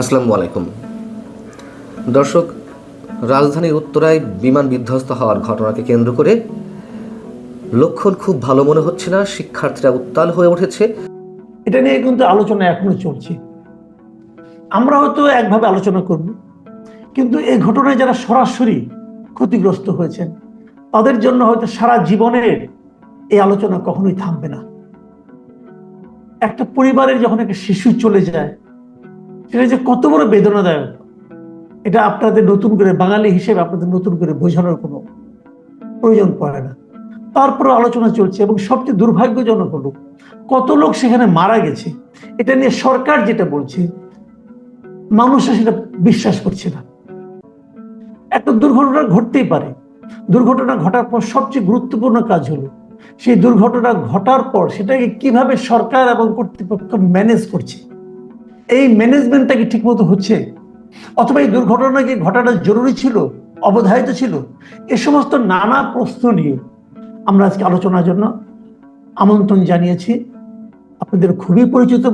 আসসালামু আলাইকুম। দর্শক রাজধানীর উত্তরায় বিমান বিধ্বস্ত হওয়ার ঘটনাকে কেন্দ্র করে লক্ষণ খুব ভালো মনে হচ্ছে না, শিক্ষার্থীরা উত্তাল হয়ে উঠেছে। এটা নিয়ে কিন্তু আলোচনা এখনও চলছে। আমরা হয়তো একভাবে আলোচনা করব, কিন্তু এই ঘটনায় যারা সরাসরি ক্ষতিগ্রস্ত হয়েছেন, তাদের জন্য হয়তো সারা জীবনের এই আলোচনা কখনোই থামবে না। একটা পরিবারের যখন একটা শিশু চলে যায় সেটা যে কত বড় বেদনাদায়ক। এটা আপনাদের নতুন করে বাঙালি হিসেবে আপনাদের নতুন করে বোঝানোর কোনো প্রয়োজন পড়ে না। তারপর আলোচনা চলছে এবং সবচেয়ে দুর্ভাগ্যজনক হলো, কত লোক সেখানে মারা গেছে, এটা নিয়ে সরকার যেটা বলছে, মানুষরা সেটা বিশ্বাস করছে না। একটা দুর্ঘটনা ঘটতেই পারে। দুর্ঘটনা ঘটার পর সবচেয়ে গুরুত্বপূর্ণ কাজ হলো, সেই দুর্ঘটনা ঘটার পর সেটাকে কীভাবে সরকার এবং কর্তৃপক্ষ ম্যানেজ করছে এই ম্যানেজমেন্টটা কি ঠিকমতো হচ্ছে? অথবা এই দুর্ঘটনা কি ঘটাটা জরুরি ছিল, অবধারিত ছিল? এ সমস্ত নানা প্রশ্ন নিয়ে আমরা আজকে আলোচনার জন্য আমন্ত্রণ জানিয়েছি। আপনাদের খুবই পরিচিত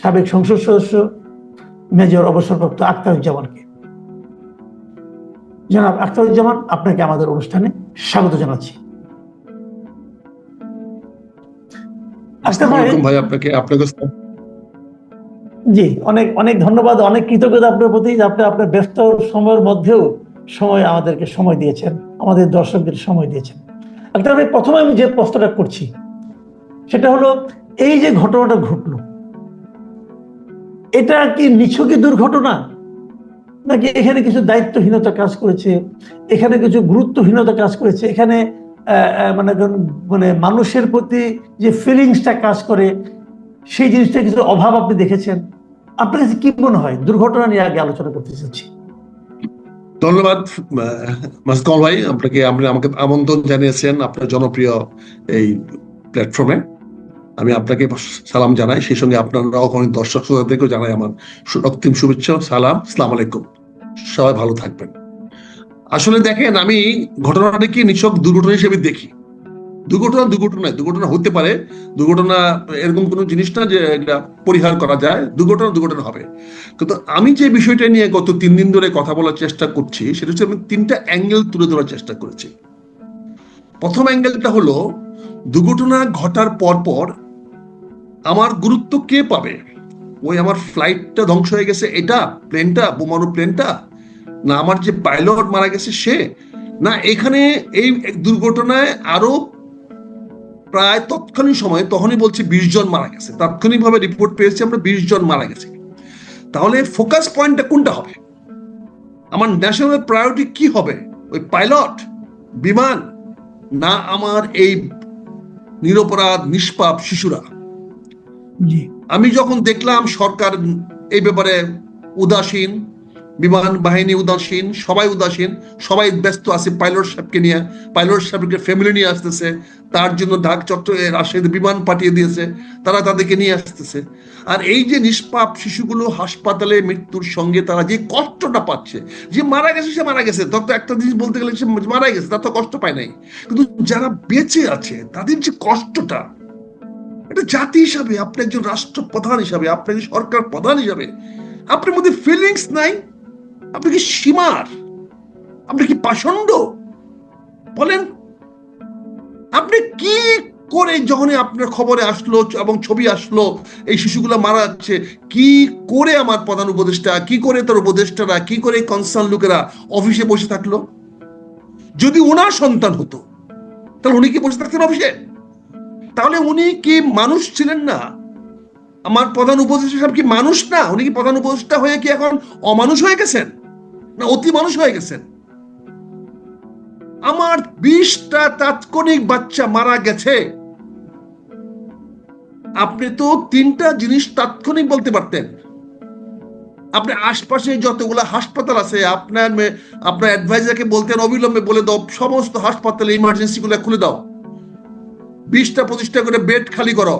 সাবেক সংসদ সদস্য মেজর অবসরপ্রাপ্ত আখতারুজ্জামানকে। জনাব আখতারুজ্জামান, আপনাকে আমাদের অনুষ্ঠানে স্বাগত জানাচ্ছি। আসতে ভাই, আপনাকে আপনাকে জি, অনেক অনেক ধন্যবাদ, অনেক কৃতজ্ঞতা আপনার প্রতি আপনি আপনার ব্যস্ত সময়ের মধ্যেও সময় আমাদেরকে সময় দিয়েছেন, আমাদের দর্শকদের সময় দিয়েছেন। একটা আমি প্রথমে আমি যে প্রশ্নটা করছি, সেটা হলো, এই যে ঘটনাটা ঘটলো, এটা কি নিছকই দুর্ঘটনা? নাকি এখানে কিছু দায়িত্বহীনতা কাজ করেছে, এখানে কিছু গুরুত্বহীনতা কাজ করেছে, এখানে মানে মানে মানুষের প্রতি যে ফিলিংসটা কাজ করে, সেই জিনিসটা কিছু অভাব আপনি দেখেছেন? আপনার কি মনে হয়? দুর্ঘটনা নিয়ে আগে আলোচনা করতে চাচ্ছি। ধন্যবাদ মাসকাল ভাই। আপনাকে, আপনি আমাকে আমন্ত্রণ জানিয়েছেন আপনার জনপ্রিয় এই প্ল্যাটফর্মে। আমি আপনাকে সালাম জানাই। সেই সঙ্গে আপনারাও অনেক দর্শক শ্রোতাদেরকেও জানাই আমার রক্তিম শুভেচ্ছা সালাম। সালাম আলাইকুম। সবাই ভালো থাকবেন। আসলে দেখেন, আমি ঘটনাটাকে নিছক দুর্ঘটনা হিসেবে দেখি। দুর্ঘটনা দুর্ঘটনায় দুর্ঘটনা হতে পারে। দুর্ঘটনা এরকম কোনো জিনিস না যে এটা পরিহার করা যায়। দুর্ঘটনা দুর্ঘটনা হবে। কিন্তু আমি যে বিষয়টা নিয়ে গত তিন দিন ধরে কথা বলার চেষ্টা করছি, সেটা হচ্ছে আমি তিনটা অ্যাঙ্গেল তুলে ধরার চেষ্টা করেছি। প্রথম অ্যাঙ্গেলটা হলো, দুর্ঘটনা ঘটার পর পর আমার গুরুত্ব কে পাবে? ওই আমার ফ্লাইটটা ধ্বংস হয়ে গেছে এটা প্লেনটা বোমারু প্লেনটা না আমার যে পাইলট মারা গেছে সে? না এখানে এই দুর্ঘটনায় আরও প্রায় তৎক্ষণিক সময় তখনই বলছে বিশ জন মারা গেছে। তাৎক্ষণিকভাবে রিপোর্ট পেয়েছি আমরা বিশ জন মারা গেছে। তাহলে ফোকাস পয়েন্টটা কোনটা হবে? আমার ন্যাশনাল প্রায়োরিটি কি হবে? ওই পাইলট বিমান? না আমার এই নিরপরাধ নিষ্পাপ শিশুরা? জি। আমি যখন দেখলাম সরকার এই ব্যাপারে উদাসীন বিমান বাহিনী উদাসীন, সবাই উদাসীন, সবাই ব্যস্ত আছে পাইলট সাহেবকে নিয়ে। পাইলট সাহেবকে ফ্যামিলি নিয়ে আসতেছে। তার জন্য ঢাক চট্ট রাজশাহীতে বিমান পাঠিয়ে দিয়েছে। তারা তাদেরকে নিয়ে আসতেছে। আর এই যে নিষ্পাপ শিশুগুলো হাসপাতালে মৃত্যুর সঙ্গে তারা যে কষ্টটা পাচ্ছে, যে মারা গেছে সে মারা গেছে। তত একটা জিনিস বলতে গেলে সে মারা গেছে, তার তো কষ্ট পায় নাই। কিন্তু যারা বেঁচে আছে, তাদের যে কষ্টটা, এটা জাতি হিসাবে, আপনি একজন রাষ্ট্রপ্রধান হিসাবে, আপনি একজন সরকার প্রধান হিসাবে, আপনার মধ্যে ফিলিংস নাই? আপনি কি সীমার? আপনি কি পাষণ্ড? বলেন, আপনি কি করে যখন আপনার খবরে আসলো এবং ছবি আসলো, এই শিশুগুলো মারা যাচ্ছে, কি করে আমার প্রধান উপদেষ্টা, কি করে তার উপদেষ্টারা, কি করে কনসার্ন লোকেরা অফিসে বসে থাকল? যদি ওনার সন্তান হতো, তাহলে উনি কি বসে থাকতেন অফিসে তাহলে উনি কি মানুষ ছিলেন না? আমার প্রধান উপদেষ্টা সাহেব কি মানুষ না? উনি কি প্রধান উপদেষ্টা হয়ে কি এখন অমানুষ হয়ে গেছেন? না, অতি মানুষ হয়ে গেছেন। আমার বিশটা তাৎক্ষণিক বাচ্চা মারা গেছে। আপনি তো তিনটা জিনিস তাৎক্ষণিক বলতে পারতেন। আপনি আশপাশে যতগুলো হাসপাতাল আছে, আপনার আপনার অ্যাডভাইজারকে বলতেন, অবিলম্বে বলে দাও, সমস্ত হাসপাতালে ইমার্জেন্সি গুলো খুলে দাও। বিশটা পঁচিশটা করে বেড খালি করো।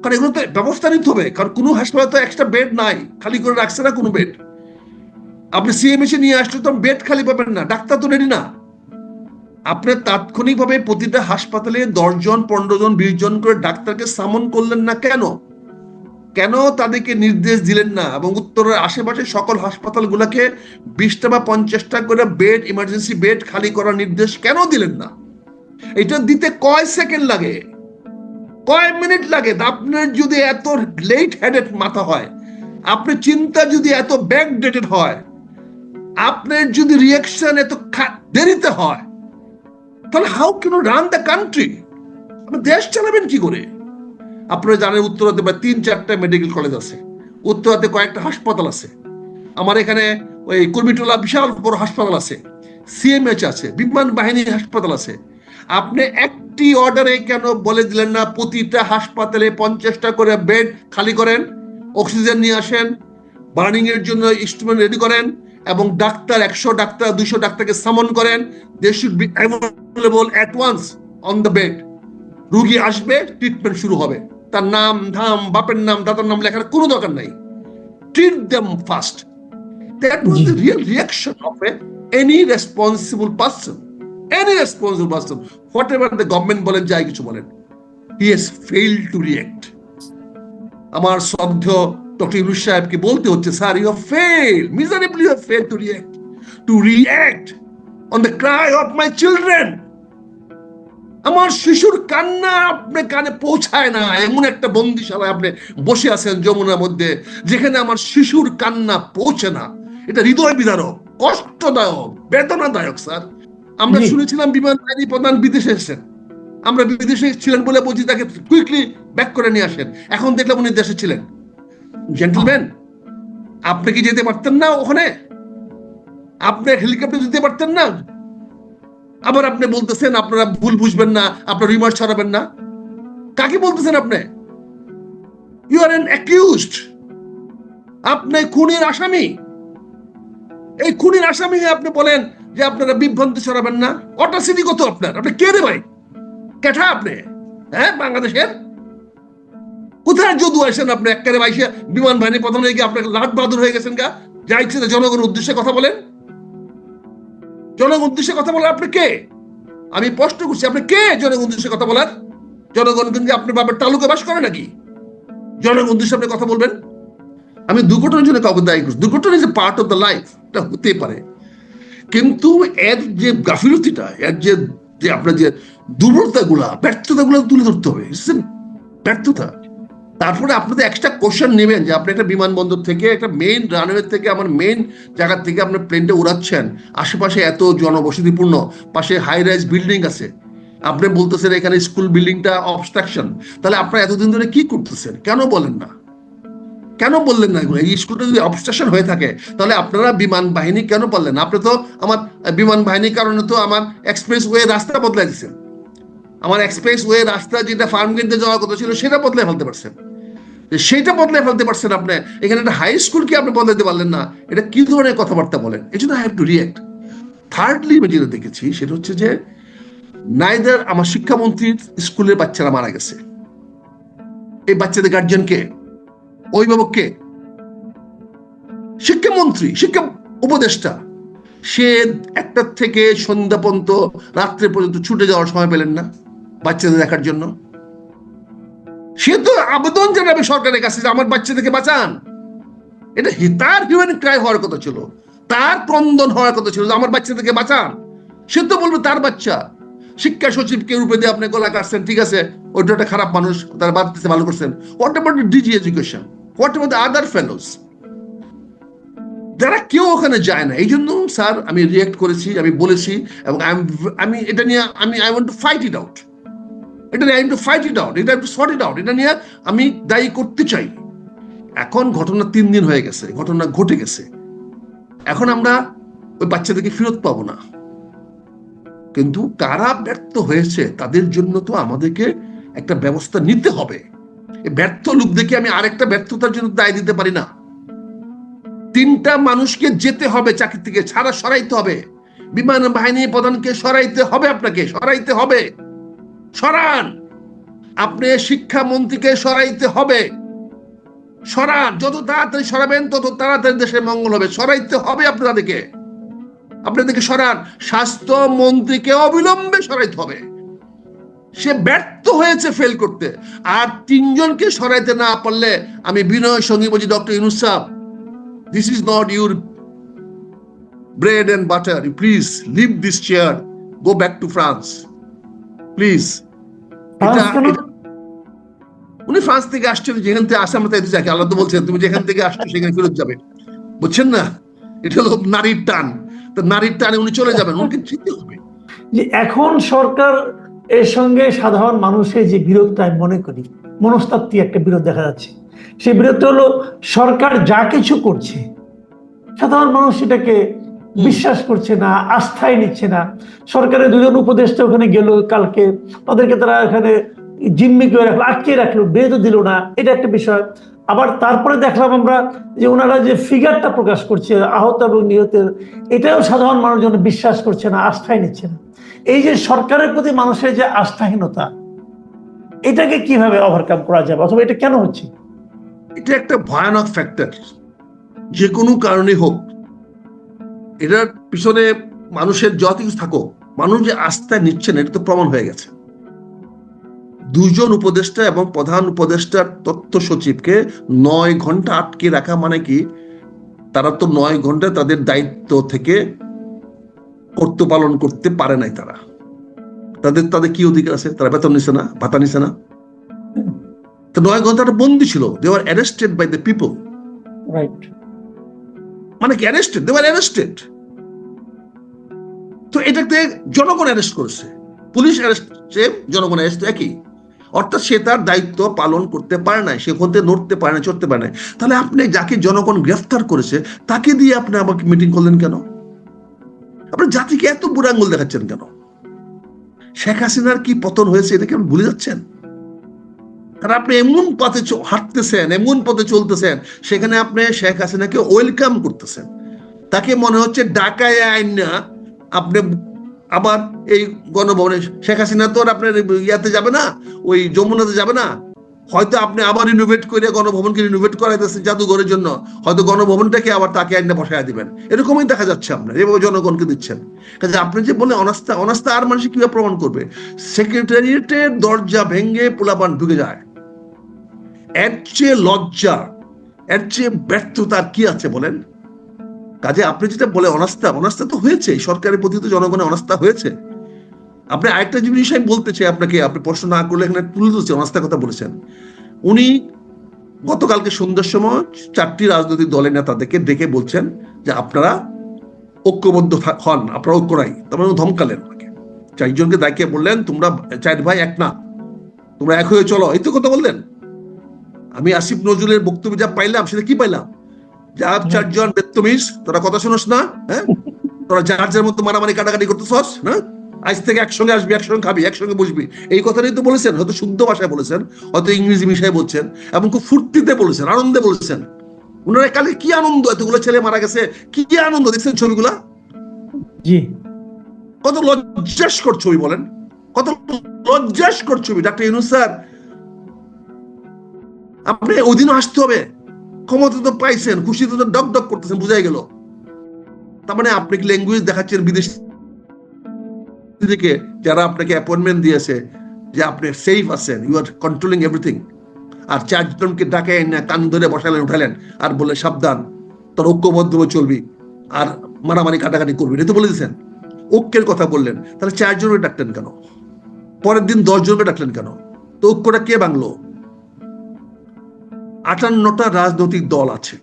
কারণ এগুলো তো ব্যবস্থা নিতে হবে, কারণ কোনো হাসপাতালে তো এক্সট্রা বেড নাই, খালি করে রাখছে না কোনো বেড আপনি সিএমএসে নিয়ে আসলে তো বেড খালি পাবেন না, ডাক্তার তো রেডি না। আপনি তাৎক্ষণিকভাবে প্রতিটা হাসপাতালে দশ জন পনেরো জন বিশ জন করে ডাক্তারকে সামন করলেন না কেন? কেন তাদেরকে নির্দেশ দিলেন না? এবং উত্তরের আশেপাশে সকল হাসপাতালগুলোকে বিশটা বা পঞ্চাশটা করে বেড ইমার্জেন্সি বেড খালি করার নির্দেশ কেন দিলেন না? এটা দিতে কয় সেকেন্ড লাগে? কয় মিনিট লাগে? আপনার যদি এত লেট হেডেড মাথা হয় আপনার চিন্তা যদি এত ব্যাক ডেটেড হয় আপনার যদি রিয়াকশন এত দেরিতে হয়, তাহলে how can run the country আপনি দেশ চালাবেন কি করে? আপনারা জানেন উত্তরাতে বা তিন চারটা মেডিকেল কলেজ আছে। উত্তরাতে কয়েকটা হাসপাতাল আছে। আমার এখানে ওই কুর্মিটোলা বিশাল বড় হাসপাতাল আছে। সিএমএইচ আছে, বিমান বাহিনী হাসপাতাল আছে। আপনি একটি অর্ডারে কেন বলে দিলেন না, প্রতিটা হাসপাতালে পঞ্চাশটা করে বেড খালি করেন অক্সিজেন নিয়ে আসেন বার্নিং এর জন্য ইনস্ট্রুমেন্ট রেডি করেন এবং ডাক্তার, একশো ডাক্তার, দুইশো ডাক্তারকে সামন করেন। They should be available at once on the bed রুগী আসবে ট্রিটমেন্ট শুরু হবে। তার নাম, ধাম, বাপের নাম, দাদার নাম লেখার কোনো দরকার নাই। Treat them fast that was the real reaction of any responsible person any responsible person whatever the government বলেন, যাই কিছু বলেন। He has fail to react আমার শ্রদ্ধ ডক্টর ইউনুস সাহেবকে বলতে হচ্ছে sir you fail miserably you fail to react to react on the cry of my children আমার শিশুর কান্না আপনি কানে পৌঁছায় না। এমন একটা বন্দিশালায় আপনি বসে আছেন যমুনার মধ্যে যেখানে আমার শিশুর কান্না পৌঁছে না। এটা হৃদয় বিদারক কষ্টদায়ক বেদনাদায়ক স্যার। আমরা শুনেছিলাম বিমান বাহিনী প্রধান বিদেশে এসেছেন। আমরা বিদেশে ছিলেন বলে বলছি তাকে কুইকলি ব্যাক করে নিয়ে আসেন। এখন দেখলাম উনি দেশে ছিলেন। জেন্টলম্যান আপনি কি যেতে পারতেন না ওখানে? আপনি হেলিকপ্টার যেতে পারতেন না? আবার আপনি বলতেছেন আপনারা ভুল বুঝবেন না, আপনার রিমার্স ছড়াবেন না। কাকে বলতেছেন আপনি? ইউ আর এন অ্যাকিউজড আপনি খুনের আসামি। এই খুনের আসামি আপনি বলেন যে আপনারা বিভ্রান্তি ছড়াবেন না। অটাসিটি কত আপনার? আপনি কে রে ভাই? কেঠা আপনি? হ্যাঁ বাংলাদেশের? কোথায় যদু আসেন আপনি? একবারে বাইশে বিমান বাহিনী প্রধান হয়ে গিয়ে আপনাকে লাট বাহাদুর হয়ে গেছেন গা। যা ইচ্ছে জনগণের উদ্দেশ্যে কথা বলেন। জনগণ উদ্দেশ্যে কথা বলেন আপনি কে? আমি প্রশ্ন করছি, আপনি কে জনগণ উদ্দেশ্যে কথা বলার? জনগণ কিন্তু আপনার বাবার তালুকে বাস করে নাকি? জনগণ উদ্দেশ্যে আপনি কথা বলবেন। আমি দুর্ঘটনার জন্য কাউকে দায়ী করছি। দুর্ঘটনা is a part of the life এটা হতে পারে। কিন্তু এর যে গাফিলতিটা, এর যে যে আপনার যে দুর্বলতাগুলা, ব্যর্থতাগুলো তুলে ধরতে হবে। ব্যর্থতা। তারপরে আপনাদের এক্সট্রা কোশ্চেন নেবেন যে আপনি একটা বিমানবন্দর থেকে, একটা মেইন রানওয়ে থেকে, আমার মেইন জায়গা থেকে আপনার প্লেনটা উড়াচ্ছেন। আশেপাশে এত জনবসতিপূর্ণ, পাশে হাই রাইজ বিল্ডিং আছে। আপনি বলতেছেন এখানে স্কুল বিল্ডিংটা অবস্ট্রাকশন তাহলে আপনারা এতদিন ধরে কি করতেছেন? কেন বলেন না? কেন বললেন না? এই স্কুলটা যদি অবস্ট্রাকশন হয়ে থাকে, তাহলে আপনারা বিমান বাহিনী কেন বললেন আপনি তো আমার, বিমান বাহিনীর কারণে তো আমার এক্সপ্রেস ওয়ে রাস্তা বদলাই দিচ্ছেন আমার এক্সপ্রেস ওয়ে রাস্তা যেটা ফার্ম গেটে যাওয়ার কথা ছিল, সেটা বদলে ফেলতে পারছেন। সেটা বদলে ফেলতে পারছেন আপনি। এখানে একটা হাই স্কুল কি আপনি বদলাতে পারলেন না? এটা কি ধরনের কথাবার্তা বলেন? এই জন্য I have to react thirdly আমি যেটা দেখেছি, সেটা হচ্ছে যে নাইদার আমার শিক্ষামন্ত্রীর স্কুলের বাচ্চারা মারা গেছে। এই বাচ্চাদের গার্জিয়ান কে? অভিভাবক কে? শিক্ষামন্ত্রী, শিক্ষা উপদেষ্টা। সে একটা থেকে সন্ধ্যা পর্যন্ত, রাত্রে পর্যন্ত ছুটে যাওয়ার সময় পেলেন না বাচ্চাদের দেখার জন্য। সে তো আবেদন জানাবে সরকারের কাছে যে আমার বাচ্চাদেরকে বাঁচান। এটা তার হিউম্যান ক্রাই হওয়ার কথা ছিল। তার ক্রন্দন হওয়ার কথা ছিল যে আমার বাচ্চাদেরকে বাঁচান। সে তো বলবে তার বাচ্চা। শিক্ষা সচিবকে রূপে দিয়ে আপনি গলা কাটছেন, ঠিক আছে? ওটা একটা খারাপ মানুষ, তার বাড়িতে ভালো করছেন। What about DG education what about other fellows যারা কেউ ওখানে যায় না এই জন্য স্যার আমি রিয়েক্ট করেছি, আমি বলেছি, এবং আমি এটা নিয়ে আমি I want to fight it out এটা নিয়ে I to fight it out এটা টু সর্ট ইট আউট এটা নিয়ে আমি দায়ী করতে চাই। এখন ঘটনা তিন দিন হয়ে গেছে, ঘটনা ঘটে গেছে। এখন আমরা ওই বাচ্চাদেরকে ফেরত পাবো না। কিন্তু কারা ব্যর্থ হয়েছে, তাদের জন্য তো আমাদেরকে একটা ব্যবস্থা নিতে হবে। ব্যর্থ লোক দেখে আমি আরেকটা ব্যর্থতার জন্য দায় দিতে পারি না। তিনটা মানুষকে যেতে হবে চাকরি থেকে, ছাড়া সরাইতে হবে। বিমান বাহিনী প্রধানকে সরাইতে হবে আপনাকে, সরাইতে হবে। সরান। আপনি শিক্ষামন্ত্রীকে সরাইতে হবে। সরান, যত তাড়াতাড়ি সরাবেন, তত তাড়াতাড়ি দেশের মঙ্গল হবে। সরাইতে হবে আপনাদেরকে আপনাদেরকে সরান। স্বাস্থ্য মন্ত্রীকে অবিলম্বে সরাইতে হবে। সে ব্যর্থ হয়েছে ফেল করতে। আর তিনজনকে সরাইতে না পারলে আমি বিনয় সঙ্গী বলছি doctor Yunus Shah this is not your bread and butter please leave this chair go back to France please. উনি ফ্রান্স থেকে আসছেন যেখান থেকে আসে আমরা তাই যাকে আল্লাহ তো বলছেন তুমি যেখান থেকে আসছো সেখানে ফেরত যাবে। বুঝছেন না? এটা হলো নারীর টান। তো নারীর টানে উনি চলে যাবেন উনকে যেতে হবে। যে এখন সরকার এর সঙ্গে সাধারণ মানুষের যে বিরোধটা আমি মনে করি মনস্তাত্ত্বিক একটা বিরোধ দেখা যাচ্ছে। সেই বিরোধটা হলো সরকার যা কিছু করছে সাধারণ মানুষ সেটাকে বিশ্বাস করছে না আস্থায় নিচ্ছে না। সরকারের দুজন উপদেষ্টা ওখানে গেল কালকে তাদেরকে তারা এখানে জিম্মি করে রাখল আটকে রাখল বেদও দিল না এটা একটা বিষয়। আবার তারপরে দেখলাম আমরা যে ওনারা যে ফিগারটা প্রকাশ করছে আহত এবং নিহতের এটাও সাধারণ মানুষজন বিশ্বাস করছে না আস্থায় নিচ্ছে না। এই যে সরকারের প্রতি মানুষের যে আস্থাহীনতা এটাকে কীভাবে ওভারকাম করা যাবে অথবা এটা কেন হচ্ছে? এটা একটা ভয়ানক ফ্যাক্টর যে কোনো কারণে হোক এটার পিছনে মানুষের যত কিছু থাকুক, মানুষ যে আস্থা নিচ্ছেন, এটা তো প্রমাণ হয়ে গেছে। দুজন উপদেষ্টা এবং প্রধান উপদেষ্টার তথ্য সচিবকে নয় ঘণ্টা আটকে রাখা মানে কি? তারা তো নয় ঘণ্টা তাদের দায়িত্ব থেকে কর্তব্য পালন করতে পারে নাই তারা। তাদের তাদের কি অধিকার আছে? তারা বেতন নিছে না, ভাতা নিছে না? তো নয় ঘন্টাটা বন্দি ছিল। They are arrested by the people right মানে কি অ্যারেস্টেড দে অ্যারেস্টেড তো এটাতে জনগণ অ্যারেস্ট করেছে। পুলিশ অ্যারেস্ট জনগণ অ্যারেস্ট একই। অর্থাৎ সে তার দায়িত্ব পালন করতে পারে না সে হতে নড়তে পারে না চড়তে পারে না তাহলে আপনি যাকে জনগণ গ্রেফতার করেছে, তাকে দিয়ে আপনি আমাকে মিটিং করলেন কেন? আপনি জাতিকে এত বুড়া আঙ্গুল দেখাচ্ছেন কেন? শেখ হাসিনার কি পতন হয়েছে, এটা কি আপনি ভুলে যাচ্ছেন? আর আপনি এমন পথে হাঁটতেছেন, এমন পথে চলতেছেন, সেখানে আপনি শেখ হাসিনাকে ওয়েলকাম করতেছেন। তাকে মনে হচ্ছে ডাকায় আইন না আপনি আবার এই গণভবনে শেখ হাসিনা তো আপনার ইয়াতে যাবে না, ওই যমুনাতে যাবে না। হয়তো আপনি আবার রিনোভেট করে গণভবনকে রিনোভেট করাইতেছেন জাদুঘরের জন্য, হয়তো গণভবনটাকে আবার তাকে আইনে বসায় দিবেন। এরকমই দেখা যাচ্ছে আপনার এভাবে জনগণকে দিচ্ছেন। কাজে আপনি যে বলে অনাস্থা অনাস্থা আর মানুষ কীভাবে প্রমাণ করবে? সেক্রেটারিয়েটের দরজা ভেঙে পোলাপান ঢুকে যায়। এর চেয়ে লজ্জা, এর চেয়ে ব্যর্থতা কি আছে বলেন? কাজে আপনি যেটা বলে অনাস্থা অনাস্থা তো হয়েছে, সরকারের প্রতি তো জনগণের অনাস্থা হয়েছে। আপনি আরেকটা জিনিস আমি বলতে চাই আপনাকে, আপনি প্রশ্ন না করলে এখানে তুলে ধরছি অনাস্থার কথা বলেছেন। উনি গতকালকে সন্ধ্যার সময় চারটি রাজনৈতিক দলের নেতাদেরকে ডেকে বলছেন যে আপনারা ঐক্যবদ্ধ হন, আপনারা ঐক্য নাই তারপরে উনি ধমকালেন ওনাকে চারজনকে ডাকিয়ে বললেন, তোমরা, চার ভাই, এক না, তোমরা এক হয়ে চলো, এই তো কথা বললেন। আমি আসিফ নজরুলের বক্তব্য যা পাইলাম সেটা কি পাইলাম? যা চারজন বেত্তমিস তোরা কথা শোনস না হ্যাঁ? তোরা যার যার মতো মারামারি কাটাকাটি করতেছস না আজ থেকে একসঙ্গে আসবি একসঙ্গে খাবি একসঙ্গে বসবি। এই কথাটাই তো বলেছেন হয়তো শুদ্ধ ভাষায় বলেছেন হয়তো ইংরেজি মিশায় বলছেন এবং খুব ফুর্তিতে বলেছেন আনন্দে বলেছেন। ওনারা কালে কি আনন্দ এতগুলো ছেলে মারা গেছে কি কি আনন্দ দেখছেন ছবিগুলা? জি। কত লজ্জাস্কর ছবি বলেন কত লজ্জাস্কর ছবি। ডাক্তার ইউনুস স্যার আপনি ওই দিনও আসতে হবে। ক্ষমতা তো পাইছেন খুশিতে তো ডক ডক করতেছেন, বুঝাই গেল। তার মানে আপনি কি ল্যাঙ্গুয়েজ দেখাচ্ছেন বিদেশ থেকে, যারা আপনাকে অ্যাপয়েন্টমেন্ট দিয়েছে, যে আপনি সেফ আছেন ইউ আর কন্ট্রোলিং এভরিথিং আর চারজনকে ডাকে এনে কান ধরে বসালেন, উঠালেন, আর বলে সাবধান, তোর ঐক্যবদ্ধ চলবি, আর মারামারি কাটাকাটি করবি। এটা তো বলে দিয়েছেন। ঐক্যের কথা বললেন, তাহলে চারজনকে ডাকলেন কেন? পরের দিন দশজনকে ডাকলেন কেন? তো ঐক্যটা কে বাংলো? আটান্নটা রাজনৈতিক দল আছে।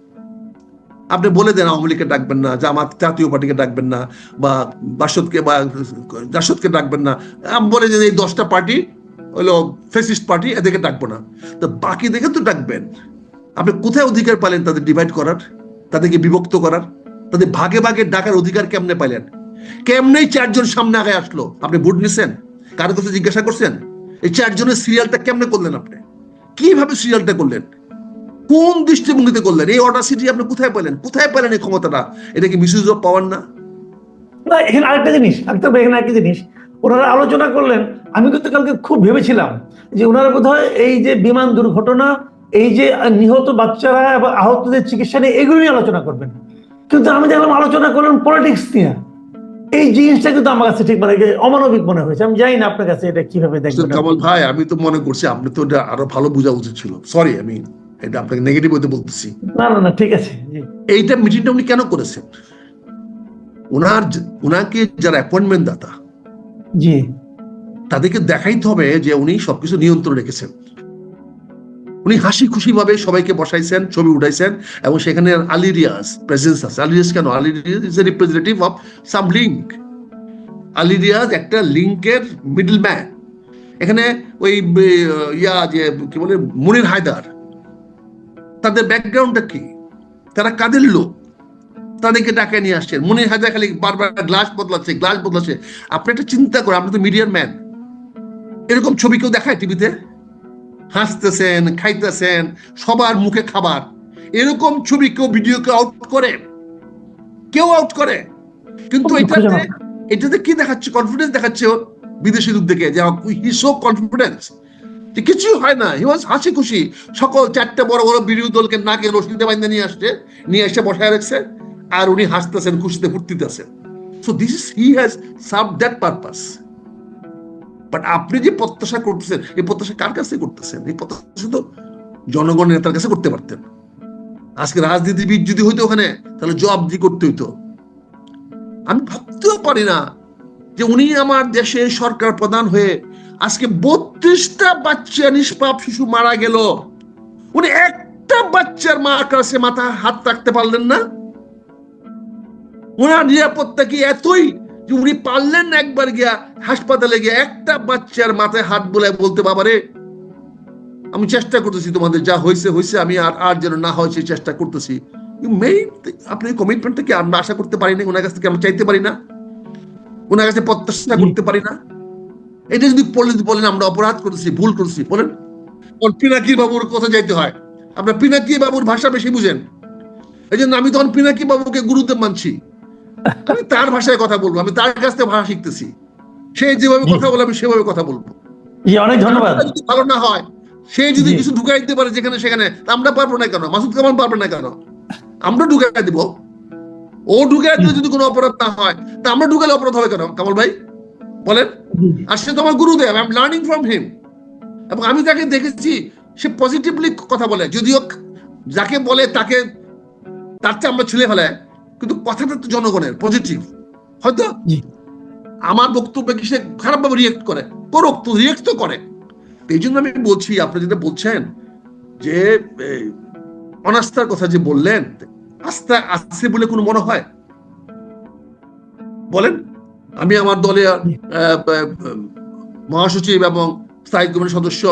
আপনি বলে দেন আওয়ামী লীগকে ডাকবেন না, জামাত জাতীয় পার্টিকে ডাকবেন না, বা বাসদকে বা জাসদকে ডাকবেন না। আম- বলে যে এই দশটা পার্টি হলো ফেসিস্ট পার্টি, এদেরকে ডাকবো না। তো বাকি দেখে তো ডাকবেন। আপনি কোথায় অধিকার পেলেন তাদের ডিভাইড করার? তাদেরকে বিভক্ত করার? তাদের ভাগে ভাগে ডাকার অধিকার কেমনে পাইলেন? কেমনেই চারজন সামনে আগে আসলো? আপনি ভোট নিছেন? কারও কাছে জিজ্ঞাসা করছেন? এই চারজনের সিরিয়ালটা কেমনে করলেন আপনি? কীভাবে সিরিয়ালটা করলেন? কোন দৃষ্টিভঙ্গিতে করলেন? এই অর্ডার সিটি আপনি কোথায় পেলেন? কোথায় পেলেন এই ক্ষমতাটা? এটা কি মিসইউজ অফ পাওয়ার না? না এখানে আরেকটা জিনিস এখানে আরেকটা জিনিস। ওনারা আলোচনা করলেন আমি কিন্তু কালকে খুব ভেবেছিলাম যে ওনারা বোধহয় এই যে বিমান দুর্ঘটনা এই যে নিহত বাচ্চারা এবং আহতদের চিকিৎসা নিয়ে এগুলো নিয়ে আলোচনা করবেন। কিন্তু আমি দেখলাম আলোচনা করলেন পলিটিক্স নিয়ে। এই জিনিসটা কিন্তু আমার কাছে ঠিক মানে অমানবিক মনে হয়েছে। আমি জানি না আপনার কাছে এটা কীভাবে দেখবেন কামাল ভাই আমি তো মনে করছি আপনি তো এটা আরও ভালো বোঝা উচিত ছিল। সরি আমি এটা আপনাকে নেগেটিভ হতে বলতেছি। না না না ঠিক আছে এইটা মিটিংটা উনি কেন করেছেন? ওনার ওনাকে যারা অ্যাপয়েন্টমেন্ট দাতা জি। তাদেরকে দেখাইতে হবে যে উনি সবকিছু নিয়ন্ত্রণ রেখেছেন। উনি হাসি খুশি ভাবে সবাইকে বসাইছেন ছবি উঠাইছেন এবং সেখানে আলিরিয়াস প্রেজেন্স আছে। আলিরিয়াস কেন? আলিরিয়াস is a representative of some link আলিরিয়াস একটা লিঙ্কের মিডল ম্যান এখানে ওই ইয়া যে কি বলে মুনির হায়দার তাদের ব্যাকগ্রাউন্ডটা কি? তারা কাদের লোক? তাদেরকে ডাকে নিয়ে আসছেন। মনির হায়দার খালি বারবার গ্লাস বদলাচ্ছে গ্লাস বদলাচ্ছে। আপনি একটা চিন্তা করেন আপনি তো মিডিয়ার ম্যান। এরকম ছবি কেউ দেখায় টিভিতে? হাসতেছেন খাইতেছেন সবার মুখে খাবার। এরকম ছবি কেউ ভিডিও কেউ আউট করে? কেউ আউট করে? কিন্তু এটাতে এটাতে কি দেখাচ্ছে? কনফিডেন্স দেখাচ্ছে বিদেশি লোক দেখে যে হি সো কনফিডেন্স কিছুই হয় না। হি ওয়াজ হাসি খুশি সকল চারটে বড় বড় বিরোধী দলকে নাকে রশিদে বাইন্দা নিয়ে আসছে, নিয়ে এসে বসায় রাখছে, আর উনি হাসতেছেন, খুশিতে ফুর্তিতেছেন so this is he has serve that purpose but আপনি যে প্রত্যাশা করতেছেন, এই প্রত্যাশা কার কাছে করতেছেন? এই প্রত্যাশা তো জনগণের নেতার কাছে করতে পারতেন। আজকে রাজনীতিবিদ যদি হইতো ওখানে, তাহলে জবাব দি করতে হইতো। আমি ভাবতেও পারি না যে উনি আমার দেশে সরকার প্রধান হয়ে আজকে বত্রিশটা বাচ্চা নিষ্পাপ শিশু মারা গেল। উনি একটা বাচ্চার মা কাছে মাথা হাত রাখতে পারলেন না। ওনার নিরাপত্তা কি এতই যে উনি পারলেন না একবার গিয়া হাসপাতালে গিয়ে একটা বাচ্চার মাথায় হাত বলে বলতে বাবারে আমি চেষ্টা করতেছি তোমাদের যা হয়েছে হয়েছে আমি আর আর যেন না হয় সেই চেষ্টা করতেছি। মেইন আপনি কমিটমেন্টটা কি? আমরা আশা করতে পারি না ওনার কাছ থেকে আমরা চাইতে পারি না। ওনার কাছে প্রত্যাশা করতে পারি না। এটা যদি বলে বলেন আমরা অপরাধ করেছি ভুল করেছি বলেন। ওর পিনাকি বাবুর কথা যাইতে হয়। আমরা পিনাকি বাবুর ভাষা বেশি বুঝেন। এই জন্য আমি তখন পিনাকি বাবুকে গুরুদেব মানছি। আমি তার ভাষায় কথা বলব আমি তার কাছ থেকে ভাষা শিখতেছি। সে যেভাবে কথা বলে আমি সেভাবে কথা বলব। অনেক ধন্যবাদ। যদি ভালো না হয় সে যদি কিছু ঢুকাই দিতে পারে যেখানে সেখানে আমরা পারব না কেন? মাসুদ কামাল পারবে না কেন? আমরা ঢুকাই দিব। ও ঢুকাই দিলে যদি কোনো অপরাধ না হয় তা আমরা ঢুকালে অপরাধ হবে কেন? কামাল ভাই বলেন। আর সে তো আমার গুরুদেব I am learning from him এবং আমি তাকে দেখেছি সে পজিটিভলি কথা বলে। যদিও যাকে বলে তাকে তার চেয়ে আমরা ছেলে ফেলে কিন্তু কথাটা তো জনগণের পজিটিভ হয়তো আমার বক্তব্যে কি সে খারাপভাবে রিয়েক্ট করে? করুক তো রিয়েক্ট তো করে। এই জন্য আমি বলছি আপনি যেটা বলছেন যে অনাস্থার কথা যে বললেন আস্থা আছে বলে কোনো মনে হয়? বলেন। আমি আমার দলে মহাসচিব এবং স্থায়ী কমিটির সদস্য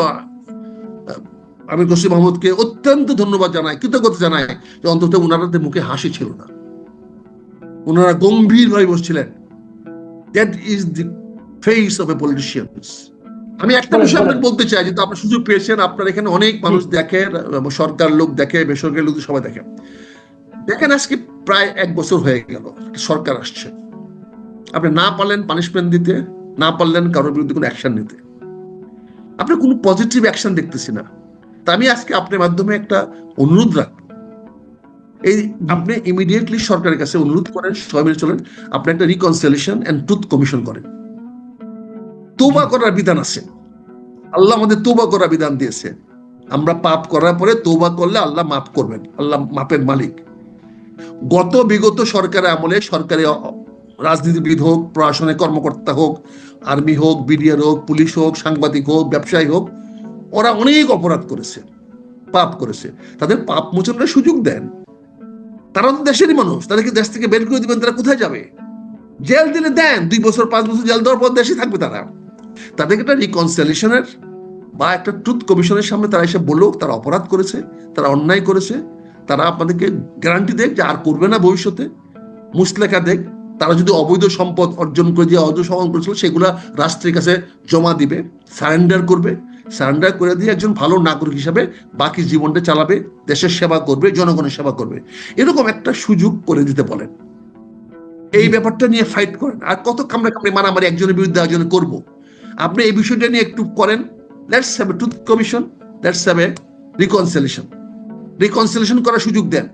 আমির কসিম মাহমুদকে অত্যন্ত ধন্যবাদ জানাই, কৃতজ্ঞতা জানাই যে অন্তত ওনাদের মুখে হাসি ছিল না। ওনারা গম্ভীর ভাবে বসছিলেন that is the face of a politicians আমি একটা বিষয় আপনাকে বলতে চাই যেহেতু আপনার সুযোগ পেয়েছেন, আপনার এখানে অনেক মানুষ দেখে সরকার লোক দেখে, বেসরকারি লোক সবাই দেখে। দেখেন, আজকে প্রায় এক বছর হয়ে গেল সরকার আসছে। আপনি না পারলেন পানিশমেন্ট দিতে, না পারলেন কারোর বিরুদ্ধে কোনো অ্যাকশন নিতে। আপনি কোনো পজিটিভ অ্যাকশন দেখতেছি না। তা আমি আজকে আপনার মাধ্যমে একটা অনুরোধ রাখব। এই আপনি ইমিডিয়েটলি সরকারের কাছে অনুরোধ করেন, সবাই মিলে চলেন, আপনি একটা রিকনসিলেশন এন্ড ট্রুথ কমিশন করেন। তোবা করার বিধান আছে। আল্লাহ আমাদের তোবা করার বিধান দিয়েছে। আমরা পাপ করার পরে তোবা করলে আল্লাহ মাফ করবেন। আল্লাহ মাপের মালিক। গত বিগত সরকারের আমলে সরকারি রাজনীতিবিদ হোক প্রশাসনের কর্মকর্তা হোক, আর্মি হোক, বিডিআর হোক, পুলিশ হোক, সাংবাদিক হোক, ব্যবসায়ী হোক, ওরা অনেক অপরাধ করেছে, পাপ করেছে। তাদের পাপ মোচনের সুযোগ দেন। তারা তো দেশেরই মানুষ, তাদেরকে দেশ থেকে বের করে দিবেন, তারা কোথায় যাবে? জেল দিলে দেন, দুই বছর, পাঁচ বছর জেল দেওয়ার পর দেশে থাকবে তারা। তাদেরকে একটা রিকনসিলেশনের বা একটা ট্রুথ কমিশনের সামনে তারা এসে বলুক, তারা অপরাধ করেছে, তারা অন্যায় করেছে, তারা আপনাদেরকে গ্যারান্টি দেখ যে আর করবে না ভবিষ্যতে। মুসলেখা দেখ তারা যদি অবৈধ সম্পদ অর্জন করে যে অবৈধ সম্পদ করেছিল, সেগুলা রাষ্ট্রের কাছে জমা দিবে, সারেন্ডার করবে। সারেন্ডার করে দিয়ে একজন ভালো নাগরিক হিসাবে বাকি জীবনটা চালাবে, দেশের সেবা করবে, জনগণের সেবা করবে। এরকম একটা সুযোগ করে দিতে বলেন। এই ব্যাপারটা নিয়ে ফাইট করেন। আর কত কামড়ে কামড়ে মারামারি একজনের বিরুদ্ধে একজনের করব। আপনি এই বিষয়টা নিয়ে একটু করেন। Let's have tooth commission let's have a reconciliation করার সুযোগ দেন।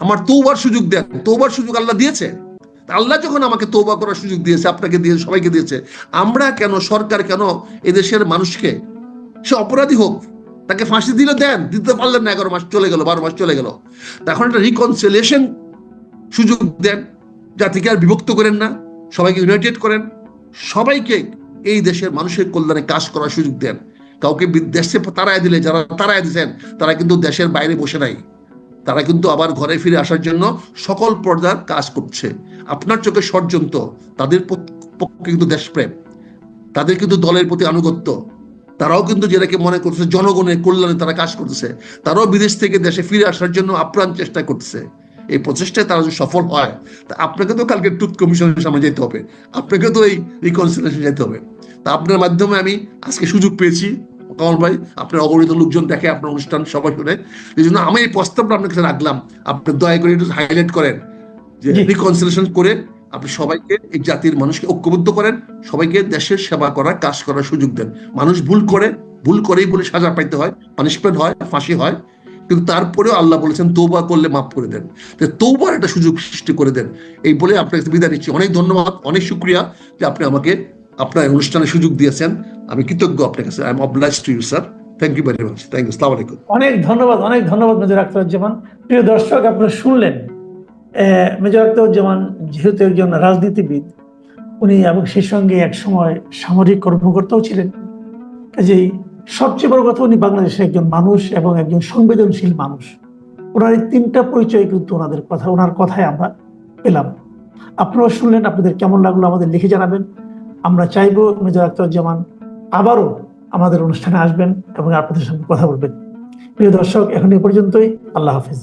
আমার তৌবার সুযোগ দেন। তৌবার সুযোগ আল্লাহ দিয়েছে। আল্লাহ যখন আমাকে তৌবা করার সুযোগ দিয়েছে, আপনাকে দিয়েছে, সবাইকে দিয়েছে, আমরা কেন, সরকার কেন এদেশের মানুষকে, সে অপরাধী হোক, তাকে ফাঁসি দিলে দেন, দিতে পারলেন না, এগারো মাস চলে গেল, বারো মাস চলে গেল। তখন একটা রিকনসিলিয়েশন সুযোগ দেন, জাতিকে আর বিভক্ত করেন না, সবাইকে ইউনাইটেড করেন, সবাইকে এই দেশের মানুষের কল্যাণে কাজ করার সুযোগ দেন। কাউকে দেশে তারায় দিলে, যারা তারায় দিচ্ছেন তারা কিন্তু দেশের বাইরে বসে নাই। তারা কিন্তু আবার ঘরে ফিরে আসার জন্য সকল পর্যায়ের কাজ করছে। আপনার চোখে ষড়যন্ত্র, তাদের পক্ষে কিন্তু দেশপ্রেম, তাদের কিন্তু দলের প্রতি আনুগত্য, তারাও কিন্তু যেটাকে মনে করছে জনগণের কল্যাণে তারা কাজ করতেছে, তারাও বিদেশ থেকে দেশে ফিরে আসার জন্য আপ্রাণ চেষ্টা করতেছে। এই প্রচেষ্টায় তারা যদি সফল হয়, তা আপনাকে তো কালকে টুথ কমিশনের সামনে যেতে হবে, আপনাকে তো এই রিকনসিলেশন যেতে হবে। তা আপনার মাধ্যমে আমি আজকে সুযোগ পেয়েছি কমল ভাই আপনার অগণিত লোকজন দেখে আপনার অনুষ্ঠান সবাই শুনে। এই জন্য আমি এই প্রস্তাবটা আপনার কাছে রাখলাম। আপনি দয়া করে একটু হাইলাইট করেন যে রিকনসিলেশন করে আপনি সবাইকে এই জাতির মানুষকে ঐক্যবদ্ধ করেন সবাইকে দেশের সেবা করার কাজ করার সুযোগ দেন। মানুষ ভুল করে ভুল করেই বলে সাজা পাইতে হয় পানিশমেন্ট হয় ফাঁসি হয়। কিন্তু তারপরেও আল্লাহ বলেছেন তৌবা করলে মাফ করে দেন। তো তৌবার একটা সুযোগ সৃষ্টি করে দেন। এই বলে আপনাকে বিদায় নিচ্ছি। অনেক ধন্যবাদ অনেক শুক্রিয়া যে আপনি আমাকে আপনার অনুষ্ঠানে সুযোগ দিয়েছেন। আমি কৃতজ্ঞ আপনার কাছে। I am obliged to you sir thank you very much thank you সালাম আলাইকুম অনেক ধন্যবাদ অনেক ধন্যবাদ মেজর আখতারুজ্জামান। প্রিয় দর্শক, আপনারা শুনলেন মেজর আখতারুজ্জামান যেহেতু একজন রাজনীতিবিদ, উনি এবং সেই সঙ্গে এক সময় সামরিক কর্মকর্তাও ছিলেন। কাজেই সবচেয়ে বড় কথা, উনি বাংলাদেশের একজন মানুষ এবং একজন সংবেদনশীল মানুষ। ওনার এই তিনটা পরিচয় কিন্তু ওনাদের কথা, ওনার কথায় আমরা পেলাম। আপনারাও শুনলেন, আপনাদের কেমন লাগল আমাদের লিখে জানাবেন। আমরা চাইব মেজর আখতারুজ্জামান আবারও আমাদের অনুষ্ঠানে আসবেন এবং আপনাদের সঙ্গে কথা বলবেন। প্রিয় দর্শক, এখন এ পর্যন্তই। আল্লাহ হাফিজ।